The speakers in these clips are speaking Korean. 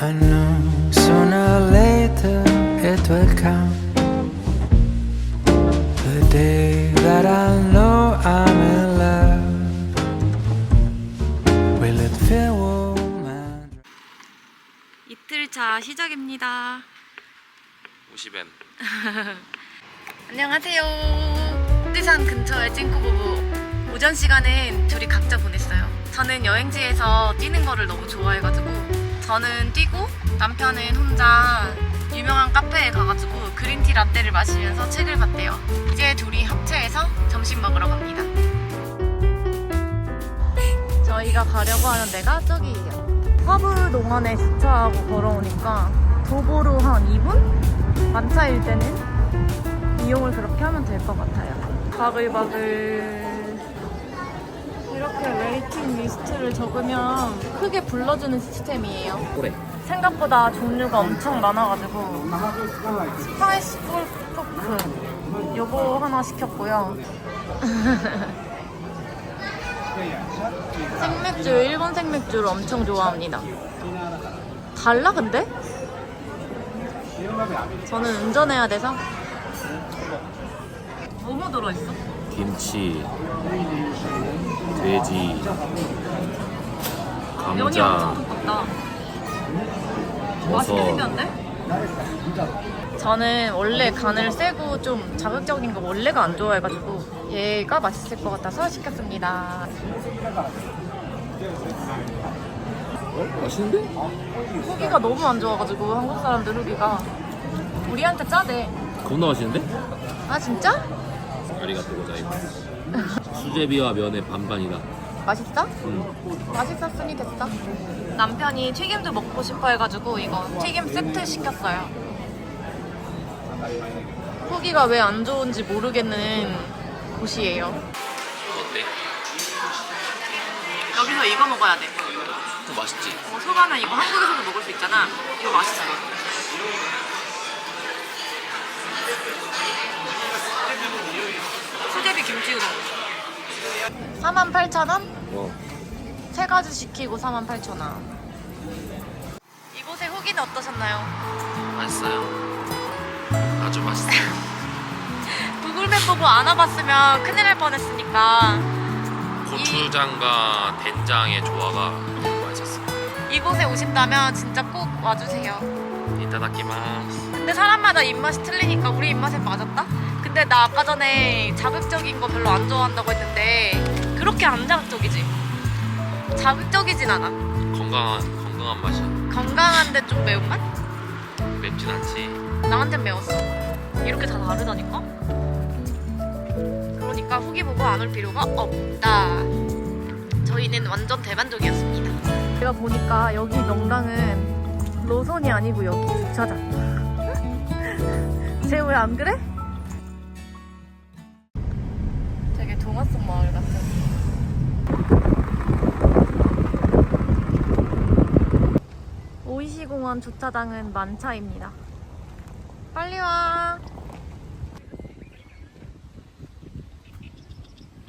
I know sooner or later it will come. The day that I know I'm in love. Will it feel warm and 이틀차 시작입니다. 50엔 안녕하세요. 후지산 근처의 찐꾸 부부. 오전 시간엔 둘이 각자 보냈어요. 저는 여행지에서 뛰는 거를 너무 좋아해가지고 저는 뛰고 남편은 혼자 유명한 카페에 가가지고 그린티 라떼를 마시면서 책을 봤대요. 이제 둘이 합체해서 점심 먹으러 갑니다. 저희가 가려고 하는 데가 저기예요. 화브 농원에 주차하고 걸어오니까 도보로 한 2분? 만차일 때는 이용을 그렇게 하면 될 것 같아요. 바글바글. 이렇게 웨이팅 리스트를 적으면 크게 불러주는 시스템이에요. 그래 생각보다 종류가 엄청 많아가지고 스파이스 포크 요거 하나 시켰고요. 생맥주, 일본 생맥주를 엄청 좋아합니다. 달라 근데? 저는 운전해야 돼서. 뭐뭐 들어있어? 김치 돼지 면이 감자 엄청 두껍다. 맛있게 버섯 생겼는데? 저는 원래 간을 세고 좀 자극적인 거 원래가 안 좋아해가지고 얘가 맛있을 것 같아서 시켰습니다. 어? 맛있는데? 후기가 너무 안 좋아가지고 한국 사람들 후기가 우리한테 짜대. 겁나 맛있는데? 아 진짜? 아리가또 고자이마스 수제비와 면의 반반이다 맛있어? 음. 맛있었으니 됐어. 남편이 튀김도 먹고 싶어 해가지고 이거 튀김 세트 시켰어요. 후기가 왜 안 좋은지 모르겠는 곳이에요. 어때? 여기서 이거 먹어야 돼. 또 맛있지? 어, 소라면 이거 한국에서도 먹을 수 있잖아. 이거 맛있어. 수제비 김치 우동. 48,000원? 어 세 가지 시키고 48,000원. 이곳의 후기는 어떠셨나요? 맛있어요 아주 맛있어요 구글맵 보고 안 와봤으면 큰일 날 뻔했으니까 고추장과 된장의 조화가 너무 맛있었어요 이곳에 오신다면 진짜 꼭 와주세요. 이따다키마스 근데 사람마다 입맛이 틀리니까 우리 입맛에 맞았다? 근데 나 아까 전에 자극적인 거 별로 안 좋아한다고 했는데 그렇게 안 자극적이지? 자극적이진 않아. 건강한 건강한 맛이 건강한데 좀 매운맛? 맵진 않지 나한텐 매웠어. 이렇게 다 다르다니까? 그러니까 후기 보고 안 올 필요가 없다. 저희는 완전 대만족이었습니다. 제가 보니까 여기 명당은 노선이 아니고 여기 주차장. 쟤 왜 안 그래? 이번 주차장은 만차입니다. 빨리 와!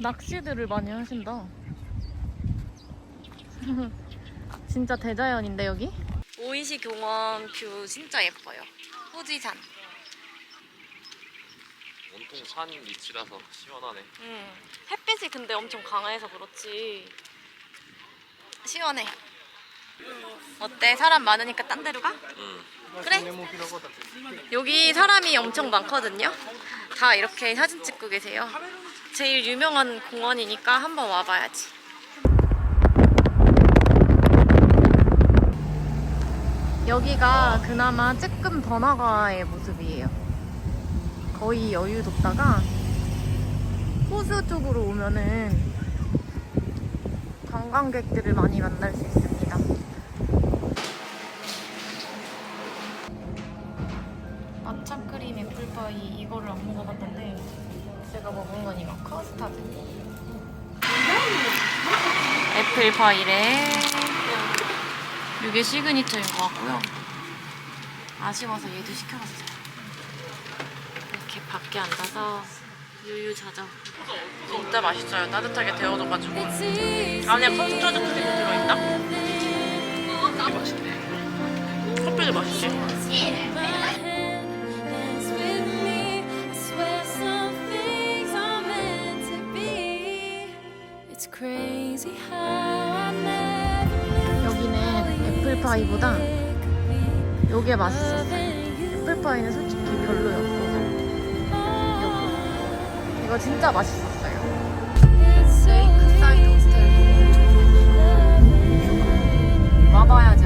낚시들을 많이 하신다. 진짜 대자연인데 여기? 오이시 공원 뷰 진짜 예뻐요. 후지산. 온통 산 밑이라서 시원하네. 응. 햇빛이 근데 엄청 강해서 그렇지. 시원해. 어때? 사람 많으니까 딴 데로 가? 응 그래. 여기 사람이 엄청 많거든요. 다 이렇게 사진 찍고 계세요. 제일 유명한 공원이니까 한번 와봐야지. 여기가 그나마 조금 번화가의 모습이에요. 거의 여유롭다가 호수 쪽으로 오면은 관광객들을 많이 만날 수 있습니 이 이거를 안 먹어봤는데 제가 먹은 건 이거 커스타드. 애플 파이래 이게 시그니처인 것 같고요. 아쉬워서 얘도 시켜봤어요. 이렇게 밖에 앉아서 유유자적 진짜 맛있어요. 따뜻하게 데워져가지고. 안에 커스터드 크림이 들어있다 이게 맛있네. 맛있지? 파이보다 요게 맛있었어요. 애플 파이는 솔직히 별로였고 여기 이거 진짜 맛있었어요. 레이크 사이드 호스텔도 와봐야지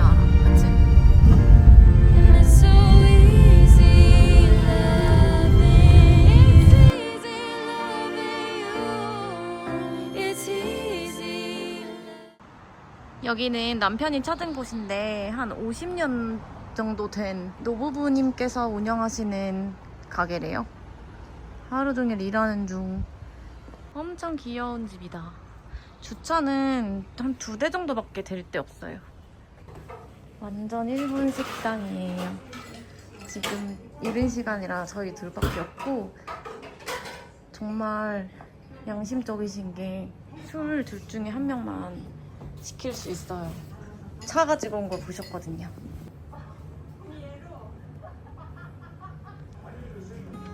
여기는 남편이 찾은 곳인데 한 50년 정도 된 노부부님께서 운영하시는 가게래요. 하루 종일 일하는 중 엄청 귀여운 집이다. 주차는 한 두 대 정도밖에 될 데 없어요. 완전 일본 식당이에요. 지금 이른 시간이라 저희 둘밖에 없고 정말 양심적이신 게 술 둘 중에 한 명만 시킬 수 있어요. 차 가지고 온 걸 보셨거든요.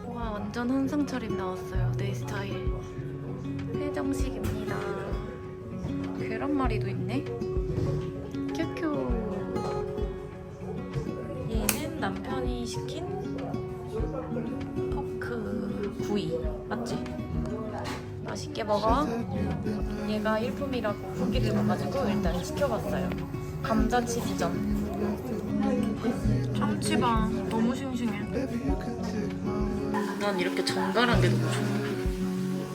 와 완전 한상 차림 나왔어요. 내 스타일. 회정식입니다. 계란말이도 있네. 큐큐. 얘는 남편이 시킨 포크 구이 맞지? 맛있게 먹어. 얘가 일품이라고 후기를 봐가지고 일단 시켜봤어요. 감자 치즈전. 참치방 너무 싱싱해. 난 이렇게 정갈한 게 너무 좋아.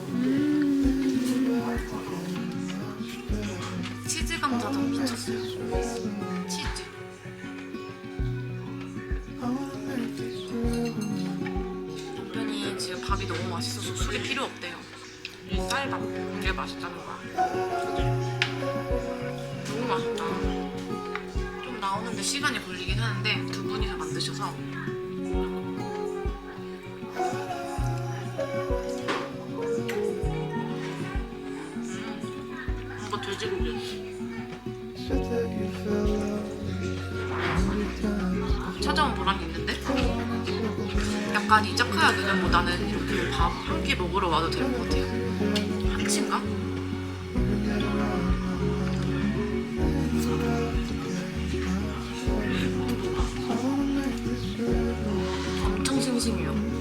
음. 치즈 감자전 미쳤어요. 치즈. 남편이 지금 밥이 너무 맛있어서 술이 필요 없대요. 이 쌀밥 이게 맛있다는 거야. 너무 맛있다. 좀 나오는데 시간이 걸리긴 하는데 두 분이서 만드셔서 음, 이거 돼지고기. 찾아온 보람이 있는데? 약간 이 자카야 그냥보다는 이렇게 밥 한 끼 먹으러 와도 될 것 같아요. 한치인가? 엄청 싱싱해요.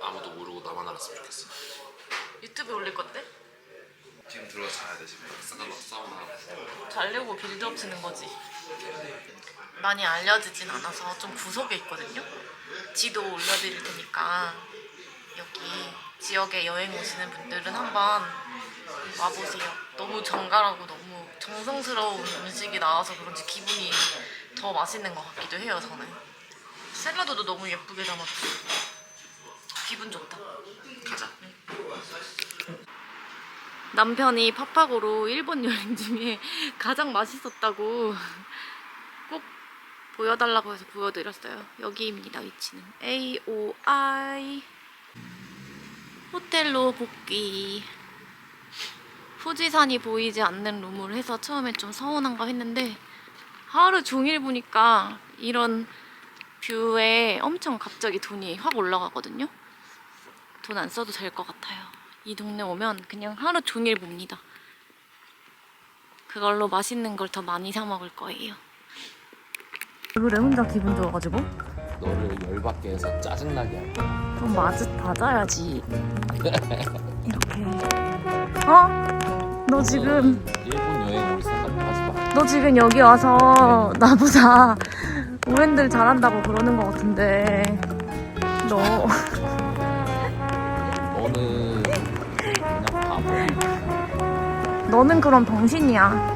아무도 모르고 나만 알았으면 좋겠어. 유튜브에 올릴 건데? 지금 들어가 자야 돼 지금. 싸움 하고. 자려고 빌드업 치는 거지. 많이 알려지진 않아서 좀 구석에 있거든요. 지도 올려드릴 테니까 여기 지역에 여행 오시는 분들은 한번 와보세요. 너무 정갈하고 너무 정성스러운 음식이 나와서 그런지 기분이 더 맛있는 것 같기도 해요, 저는. 샐러드도 너무 예쁘게 담았고 기분 좋다. 가자. 남편이 파파고로 일본 여행 중에 가장 맛있었다고 꼭 보여달라고 해서 보여드렸어요. 여기입니다, 위치는. AOI 호텔로 복귀. 후지산이 보이지 않는 룸을 해서 처음에 좀 서운한가 했는데 하루 종일 보니까 이런 뷰에 엄청 갑자기 돈이 확 올라가거든요. 돈 안 써도 될 것 같아요. 이 동네 오면 그냥 하루 종일 봅니다. 그걸로 맛있는 걸 더 많이 사 먹을 거예요. 그래 혼자 기분 좋아가지고 너를 열받게 해서 짜증나게 할 거야. 좀 맞아 맞아야지. 이렇게. 어? 너 지금 일본 여행 올 생각 하지 마. 너 지금 여기 와서 나보다 오랜들 잘한다고 그러는 것 같은데 너 너는 그럼 병신이야.